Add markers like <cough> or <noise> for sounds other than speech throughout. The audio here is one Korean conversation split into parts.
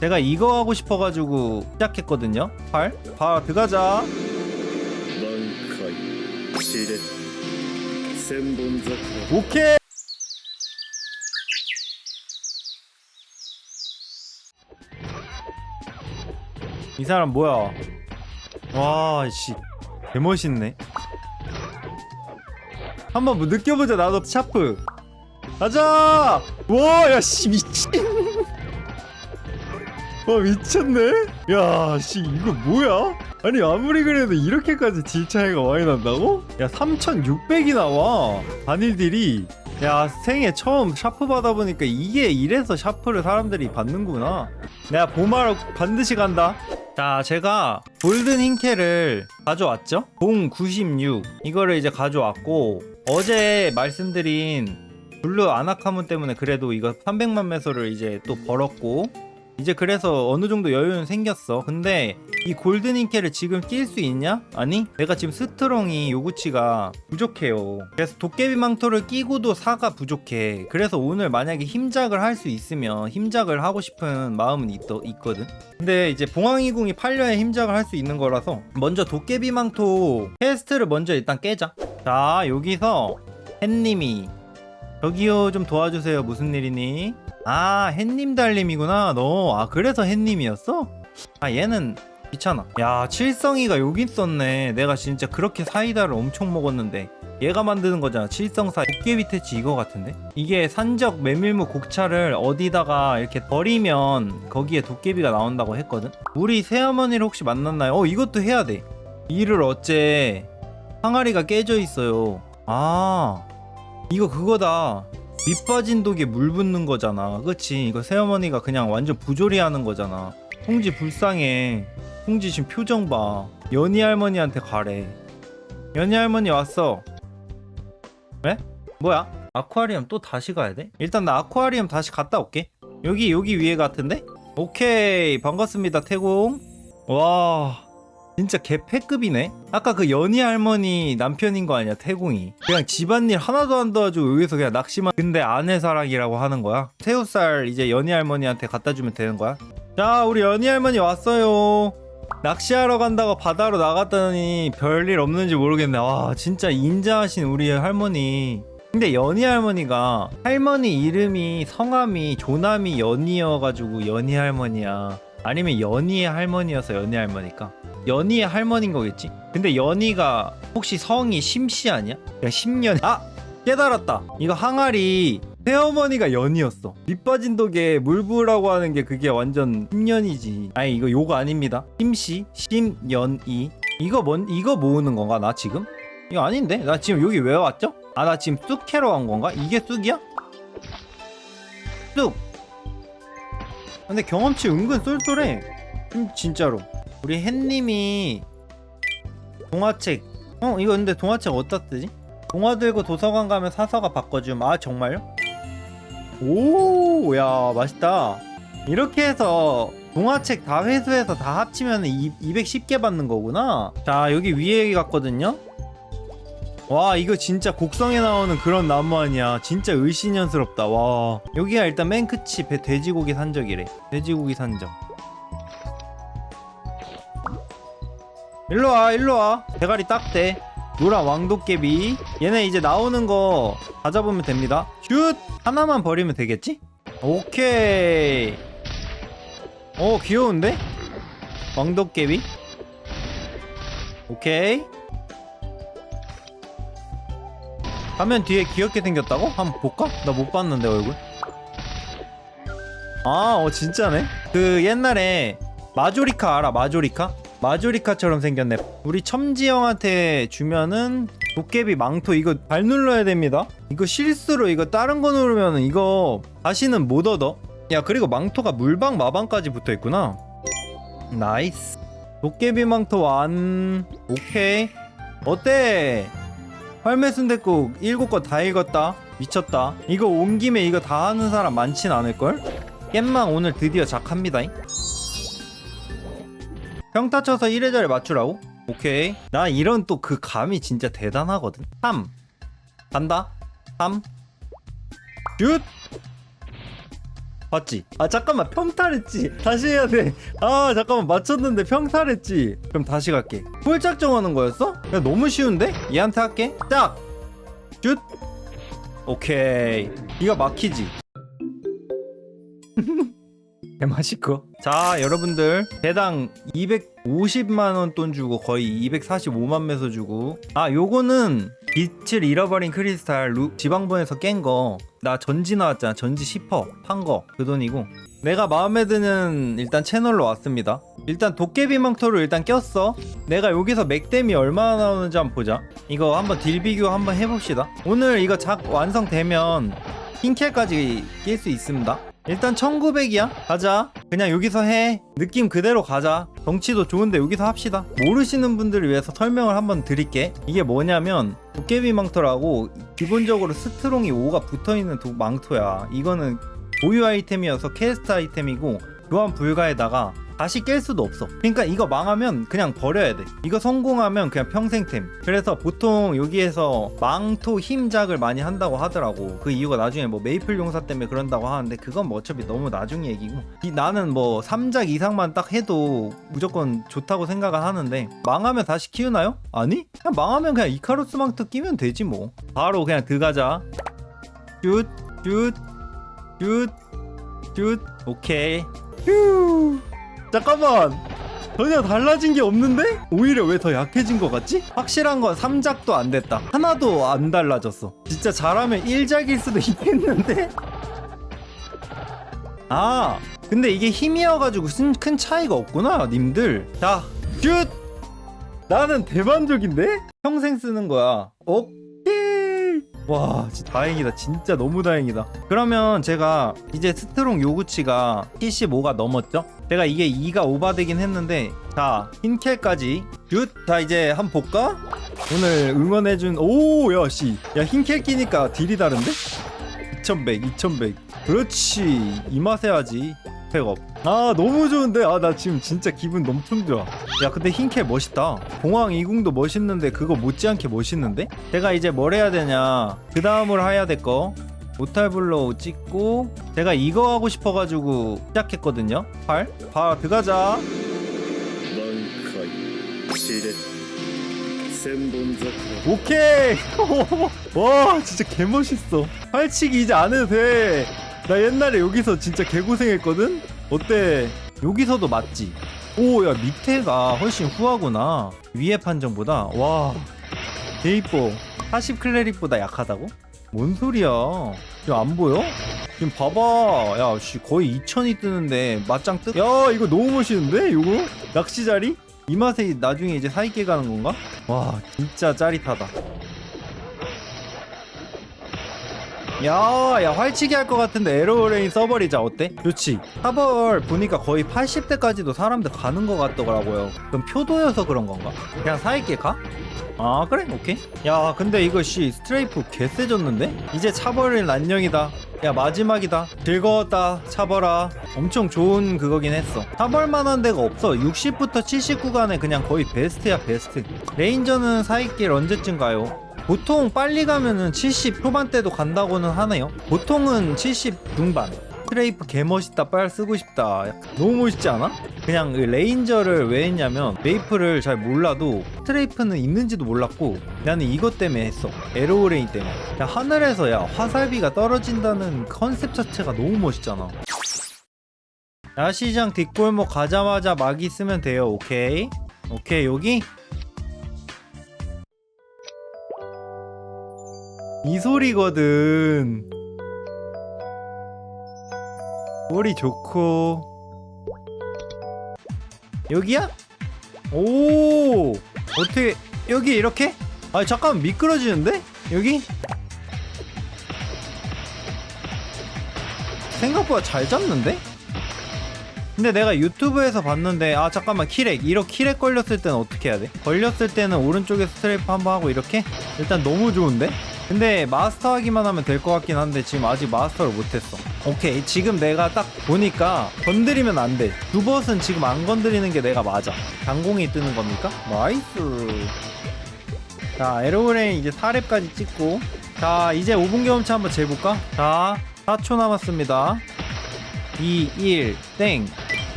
제가 이거 하고 싶어가지고 시작했거든요. 팔, 발 들어가자. 오케이. 이 사람 뭐야? 와, 씨, 개 멋있네. 한번 뭐 느껴보자. 나도 샤프. 가자. 와, 야, 씨 미친. 와 미쳤네? 야 씨 이거 뭐야? 아니 아무리 그래도 이렇게까지 질 차이가 많이 난다고? 야 3600이 나와. 단일들이. 야 생애 처음 샤프 받아보니까 이게 이래서 샤프를 사람들이 받는구나. 내가 보마로 반드시 간다. 자 제가 골든 흰캐를 가져왔죠? 096 이거를 이제 가져왔고 어제 말씀드린 블루 아나카문 때문에 그래도 이거 300만 매소를 이제 또 벌었고 이제 그래서 어느 정도 여유는 생겼어. 근데 이 골든 잉케를 지금 낄 수 있냐? 아니, 내가 지금 스트롱이 요구치가 부족해요. 그래서 도깨비 망토를 끼고도 사가 부족해. 그래서 오늘 만약에 힘작을 할 수 있으면 힘작을 하고 싶은 마음은 있, 있거든. 근데 이제 봉황이궁이 팔려야 힘작을 할 수 있는 거라서 먼저 도깨비 망토 퀘스트를 먼저 일단 깨자. 자, 여기서 햇님이 저기요 좀 도와주세요 무슨 일이니? 아 햇님 달님이구나 너. 아 그래서 햇님이었어? 아 얘는 귀찮아. 야 칠성이가 여기 있었네. 내가 진짜 그렇게 사이다를 엄청 먹었는데. 얘가 만드는 거잖아 칠성사 도깨비 퇴치 이거 같은데? 이게 산적 메밀무 곡차를 어디다가 이렇게 버리면 거기에 도깨비가 나온다고 했거든? 우리 새어머니를 혹시 만났나요? 어 이것도 해야 돼. 이를 어째? 항아리가 깨져 있어요. 아 이거 그거다 밑 빠진 독에 물 붓는 거잖아. 그치? 이거 새어머니가 그냥 완전 부조리 하는 거잖아. 홍지 불쌍해. 홍지 지금 표정 봐. 연희 할머니한테 가래. 연희 할머니 왔어. 왜? 뭐야? 아쿠아리움 또 다시 가야 돼? 일단 나 아쿠아리움 다시 갔다 올게. 여기 여기 위에 같은데? 오케이. 반갑습니다 태공. 와 진짜 개패급이네. 아까 그 연희 할머니 남편인 거 아니야 태공이. 그냥 집안일 하나도 안 도와주고 여기서 그냥 낚시만. 근데 아내 사랑이라고 하는 거야. 새우살 이제 연희 할머니한테 갖다 주면 되는 거야. 자 우리 연희 할머니 왔어요. 낚시하러 간다고 바다로 나갔더니 별일 없는지 모르겠네. 와 진짜 인자하신 우리 할머니. 근데 연희 할머니가 할머니 이름이 성함이 조남이 연희여가지고 연희 할머니야. 아니면 연희의 할머니여서 연희 할머니까. 연희의 할머니인 거겠지? 근데 연희가 혹시 성이 심씨 아니야? 야 심년 아! 깨달았다 이거 항아리 새어머니가 연희였어 밑 빠진 독에 물부라고 하는 게 그게 완전 심년이지 아니 이거 욕 아닙니다 심씨 심연이 이거 뭔 이거 모으는 건가 나 지금? 이거 아닌데? 나 지금 여기 왜 왔죠? 아 나 지금 쑥 캐러 간 건가? 이게 쑥이야? 쑥 근데 경험치 은근 쏠쏠해 음, 진짜로 우리 햇님이 동화책 어 이거 근데 동화책 어디다 쓰지? 동화 들고 도서관 가면 사서가 바꿔줌. 아 정말요? 오야 맛있다. 이렇게 해서 동화책 다 회수해서 다 합치면 210개 받는 거구나. 자 여기 위에 갔거든요. 와 이거 진짜 곡성에 나오는 그런 나무 아니야. 진짜 을씨년스럽다. 와. 여기가 일단 맨 끝이 배 돼지고기 산적이래. 돼지고기 산적 일로와 일로와. 대가리 딱대. 노란 왕도깨비. 얘네 이제 나오는 거 다 잡으면 됩니다. 슛! 하나만 버리면 되겠지? 오케이. 오 귀여운데? 왕도깨비. 오케이. 화면 뒤에 귀엽게 생겼다고? 한번 볼까? 나 못 봤는데 얼굴. 아 어 진짜네? 그 옛날에 마조리카 알아? 마조리카? 마조리카처럼 생겼네. 우리 첨지 형한테 주면은 도깨비 망토 이거 발 눌러야 됩니다. 이거 실수로 이거 다른 거 누르면 이거 다시는 못 얻어. 야 그리고 망토가 물방 마방까지 붙어 있구나. 나이스. 도깨비 망토 완. 오케이. 어때? 활매 순댓국 일곱 거 다 읽었다. 미쳤다. 이거 온 김에 이거 다 하는 사람 많진 않을걸? 깻망 오늘 드디어 작합니다 평타 쳐서 1회자를 맞추라고? 오케이. 나 이런 또 그 감이 진짜 대단하거든. 3 간다. 3 슛! 봤지? 아 잠깐만. 평탈했지? 다시 해야 돼아 잠깐만. 맞췄는데 평탈했지? 그럼 다시 갈게. 홀짝 정하는 거였어? 야 너무 쉬운데? 얘한테 할게. 짝 슛! 오케이. 이거 막히지 개맛있고. 자 여러분들. 대당 250만원 돈 주고 거의 245만 매서 주고. 아 요거는 빛을 잃어버린 크리스탈 루, 지방본에서 깬 거. 나 전지 나왔잖아. 전지 10퍼 판 거. 그 돈이고. 내가 마음에 드는 일단 채널로 왔습니다. 일단 도깨비 망토를 일단 꼈어. 내가 여기서 맥댐이 얼마나 나오는지 한번 보자. 이거 한번 딜 비교 한번 해봅시다. 오늘 이거 작 완성되면 흰켈까지 낄 수 있습니다 일단 1900이야. 가자. 그냥 여기서 해. 느낌 그대로 가자. 덩치도 좋은데 여기서 합시다. 모르시는 분들을 위해서 설명을 한번 드릴게. 이게 뭐냐면 도깨비 망토라고 기본적으로 스트롱이 5가 붙어있는 도- 망토야. 이거는 보유 아이템이어서 캐스트 아이템이고 교환 불가에다가 다시 깰 수도 없어. 그러니까 이거 망하면 그냥 버려야 돼. 이거 성공하면 그냥 평생템. 그래서 보통 여기에서 망토 힘작을 많이 한다고 하더라고. 그 이유가 나중에 뭐 메이플 용사 때문에 그런다고 하는데 그건 뭐 어차피 너무 나중 얘기고. 이, 나는 뭐 3작 이상만 딱 해도 무조건 좋다고 생각을 하는데 망하면 다시 키우나요? 아니? 그냥 망하면 그냥 이카루스 망토 끼면 되지 뭐. 바로 그냥 들어가자. 슛슛슛슛. 오케이. 휴 잠깐만 전혀 달라진 게 없는데? 오히려 왜 더 약해진 것 같지? 확실한 건 3작도 안 됐다 하나도 안 달라졌어 진짜 잘하면 1작일 수도 <laughs> 있겠는데? 아 근데 이게 힘이어가지고 큰- 큰 차이가 없구나 님들 자 슛! 나는 대만족인데? 평생 쓰는 거야 오케이 와 진짜 다행이다 진짜 너무 다행이다 그러면 제가 이제 스트롱 요구치가 75가 넘었죠? 제가 이게 2가 오바되긴 했는데 자 흰켈까지. 굿자 이제 한 번 볼까? 오늘 응원해준 오야씨 야 흰켈 끼니까 딜이 다른데? 2100 2100 그렇지. 이 맛에 하지. 팩업. 아 너무 좋은데? 아 나 지금 진짜 기분 넘통 좋아 야 근데 흰캐 멋있다. 공항 이궁도 멋있는데 그거 못지않게 멋있는데? 제가 이제 뭘 해야 되냐? 그 다음으로 해야 될거 모탈블로 찍고 제가 이거 하고 싶어가지고 시작했거든요. 팔? 바 들어가자. 오케이. <laughs> 와 진짜 개멋있어. 팔치기 이제 안 해도 돼. 나 옛날에 여기서 진짜 개고생했거든? 어때? 여기서도 맞지? 오, 야, 밑에가 훨씬 후하구나. 위에 판정보다. 와, 개 이뻐. 40 클레릭보다 약하다고? 뭔 소리야 지금 안 보여? 지금 봐봐 야 씨 거의 2000이 뜨는데 맞짱 뜨? 야 이거 너무 멋있는데 이거? 낚시 자리? 이 맛에 나중에 이제 사이게 가는 건가? 와 진짜 짜릿하다 야, 야 활치기 할 것 같은데 에로레인 써버리자 어때? 좋지. 사벌 보니까 거의 80대까지도 사람들 가는 것 같더라고요. 그럼 표도여서 그런 건가? 그냥 사이게 가? 아 그래 오케이. 야 근데 이거 씨 스트레이프 개세졌는데? 이제 차벌은 안녕이다. 야 마지막이다. 즐거웠다 차벌아. 엄청 좋은 그거긴 했어. 차벌만한 데가 없어. 60부터 70 구간에 그냥 거의 베스트야 베스트. 레인저는 사이길 언제쯤 가요? 보통 빨리 가면은 70 초반대도 간다고는 하네요. 보통은 70 중반. 스트레이프 개멋있다 빨리 쓰고 싶다. 너무 멋있지 않아? 그냥 그 레인저를 왜 했냐면 메이플을 잘 몰라도 스트레이프는 있는지도 몰랐고 나는 이것 때문에 했어. 에로우 레인 때문에. 야, 하늘에서 야 화살비가 떨어진다는 컨셉 자체가 너무 멋있잖아. 야시장 뒷골목 가자마자 막이 쓰면 돼요. 오케이? 오케이 여기 이 소리거든 머리 좋고 여기야? 오 어떻게 여기 이렇게? 아 잠깐 미끄러지는데? 여기? 생각보다 잘 잡는데? 근데 내가 유튜브에서 봤는데 아 잠깐만 키렉 이렇게 키렉 걸렸을 때는 어떻게 해야 돼? 걸렸을 때는 오른쪽에 스트레이프 한번 하고 이렇게? 일단 너무 좋은데? 근데 마스터 하기만 하면 될 것 같긴 한데 지금 아직 마스터를 못했어 오케이 지금 내가 딱 보니까 건드리면 안돼 두벗은 지금 안 건드리는 게 내가 맞아 강공이 뜨는 겁니까? 나이스 자 에로그레인 이제 4렙까지 찍고 자 이제 5분 경험치 한번 재볼까? 자 4초 남았습니다 2, 1, 땡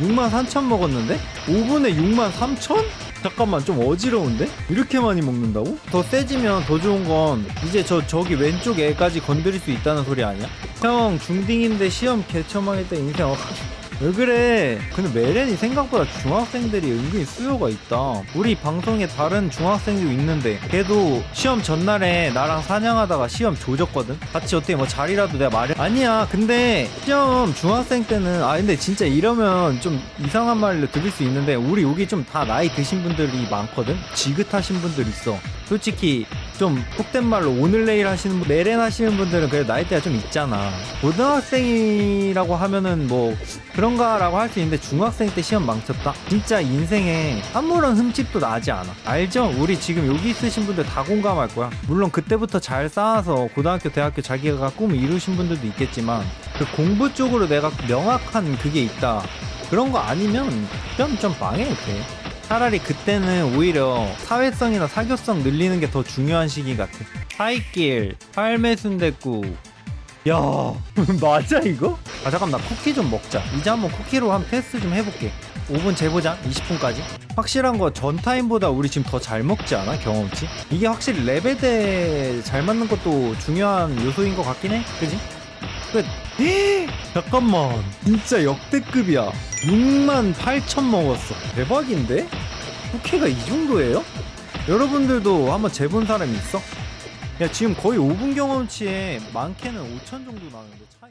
6만 3천 먹었는데? 5분에 6만 3천? 잠깐만 좀 어지러운데? 이렇게 많이 먹는다고? 더 세지면 더 좋은 건 이제 저 저기 왼쪽 애까지 건드릴 수 있다는 소리 아니야? 형 중딩인데 시험 개처망했다 인생 어... 왜 그래? 근데 메렌이 생각보다 중학생들이 은근히 수요가 있다. 우리 방송에 다른 중학생도 있는데 걔도 시험 전날에 나랑 사냥하다가 시험 조졌거든. 같이 어떻게 뭐 자리라도 내가 마련. 아니야. 근데 시험 중학생 때는 아 근데 진짜 이러면 좀 이상한 말로 들을 수 있는데 우리 여기 좀 다 나이 드신 분들이 많거든. 지긋하신 분들 있어. 솔직히 좀 속된 말로 오늘 내일 하시는 분, 메렌 하시는 분들은 그래 나이대가 좀 있잖아. 고등학생이라고 하면은 뭐 그런가라고 할 수 있는데 중학생 때 시험 망쳤다? 진짜 인생에 아무런 흠집도 나지 않아. 알죠? 우리 지금 여기 있으신 분들 다 공감할 거야. 물론 그때부터 잘 쌓아서 고등학교, 대학교 자기가 꿈을 이루신 분들도 있겠지만 그 공부 쪽으로 내가 명확한 그게 있다. 그런 거 아니면 시험 좀 망해도 돼. 차라리 그때는 오히려 사회성이나 사교성 늘리는 게 더 중요한 시기 같아. 사이길, 팔매순대국. 야, <laughs> 맞아 이거? 아 잠깐 나 쿠키 좀 먹자. 이제 한번 쿠키로 한 테스트 좀 해볼게. 5분 재보자. 20분까지. 확실한 거 전 타임보다 우리 지금 더 잘 먹지 않아? 경험치? 이게 확실히 레벨대 잘 맞는 것도 중요한 요소인 것 같긴 해. 그지? 끝. 잠깐만. 진짜 역대급이야. 6만 8천 먹었어. 대박인데? 쿠키가 이 정도예요? 여러분들도 한번 재본 사람이 있어? 야 지금 거의 5분 경험치에 많게는 5천 정도 나는데 차이